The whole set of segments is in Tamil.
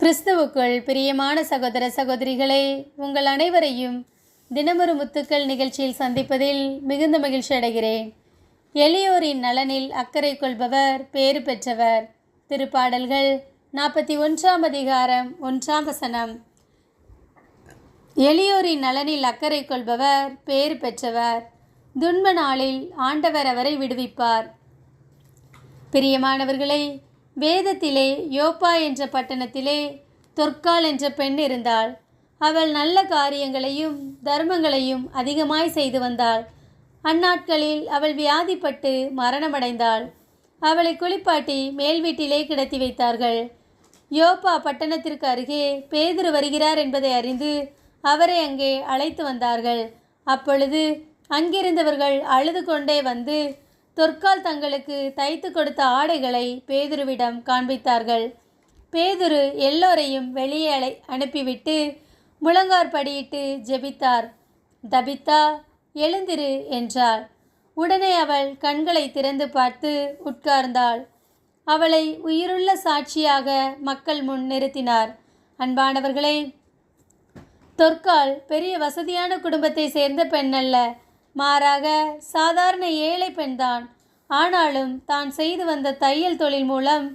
கிறிஸ்துவுக்குள் பிரியமான சகோதர சகோதரிகளே உங்கள் அனைவரையும் தினமொரு முத்துக்கள் நிகழ்ச்சியில் சந்திப்பதில் மிகுந்த மகிழ்ச்சி அடைகிறேன். எளியோரின் நலனில் அக்கறை கொள்பவர் பேறு பெற்றவர். திருப்பாடல்கள் நாற்பத்தி ஒன்றாம் அதிகாரம் ஒன்றாம் வசனம். எளியோரின் நலனில் அக்கறை கொள்பவர் பேறு பெற்றவர். துன்ப நாளில் ஆண்டவர் அவரை விடுவிப்பார். பிரியமானவர்களை வேதத்திலே யோப்பா என்ற பட்டணத்திலே தொற்கால் என்ற பெண் இருந்தாள். அவள் நல்ல காரியங்களையும் தர்மங்களையும் அதிகமாய் செய்து வந்தாள். அந்நாட்களில் அவள் வியாதிப்பட்டு மரணமடைந்தாள். அவளை குளிப்பாட்டி மேல் வீட்டிலே கிடத்தி வைத்தார்கள். யோப்பா பட்டணத்திற்கு அருகே பேதுரு வருகிறார் என்பதை அறிந்து அவரை அங்கே அழைத்து வந்தார்கள். அப்பொழுது அங்கிருந்தவர்கள் அழுது கொண்டே வந்து தொற்கால் தங்களுக்கு தைத்து கொடுத்த ஆடைகளை பேதுருவிடம் காண்பித்தார்கள். பேதுரு எல்லோரையும் வெளியே அழை அனுப்பிவிட்டு முழங்கார் படியிட்டு ஜெபித்தார். தபித்தா எழுந்திரு என்றாள். உடனே அவள் கண்களை திறந்து பார்த்து உட்கார்ந்தாள். அவளை உயிருள்ள சாட்சியாக மக்கள் முன் நிறுத்தினார். அன்பானவர்களே தொற்கால் பெரிய வசதியான குடும்பத்தை சேர்ந்த பெண் அல்ல மாறாக சாதாரண ஏழை பெண்தான். ஆனாலும் தான் செய்து வந்த தையல் தொழில் மூலம்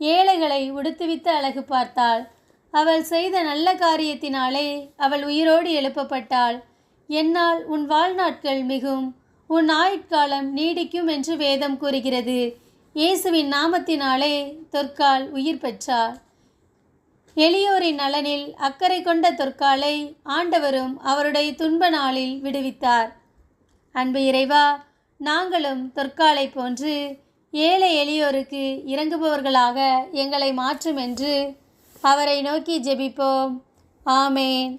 ஏழைகளை உடுத்துவித்து அழகு பார்த்தாள். அவள் செய்த நல்ல காரியத்தினாலே அவள் உயிரோடு எழுப்பப்பட்டாள். என்னால் உன் வாழ்நாட்கள் மிகும் உன் ஆயுட்காலம் நீடிக்கும் என்று வேதம் கூறுகிறது. இயேசுவின் நாமத்தினாலே தொற்கால் உயிர் பெற்றாள் எளியோரின் நலனில் அக்கறை கொண்ட தொற்காலை ஆண்டவரும் அவருடைய துன்ப நாளில் விடுவித்தார். அன்பு இறைவா நாங்களும் தொற்காலை போன்று ஏழை எளியோருக்கு இறங்குபவர்களாக எங்களை மாற்றும் என்று அவரை நோக்கி ஜெபிப்போம். ஆமேன்.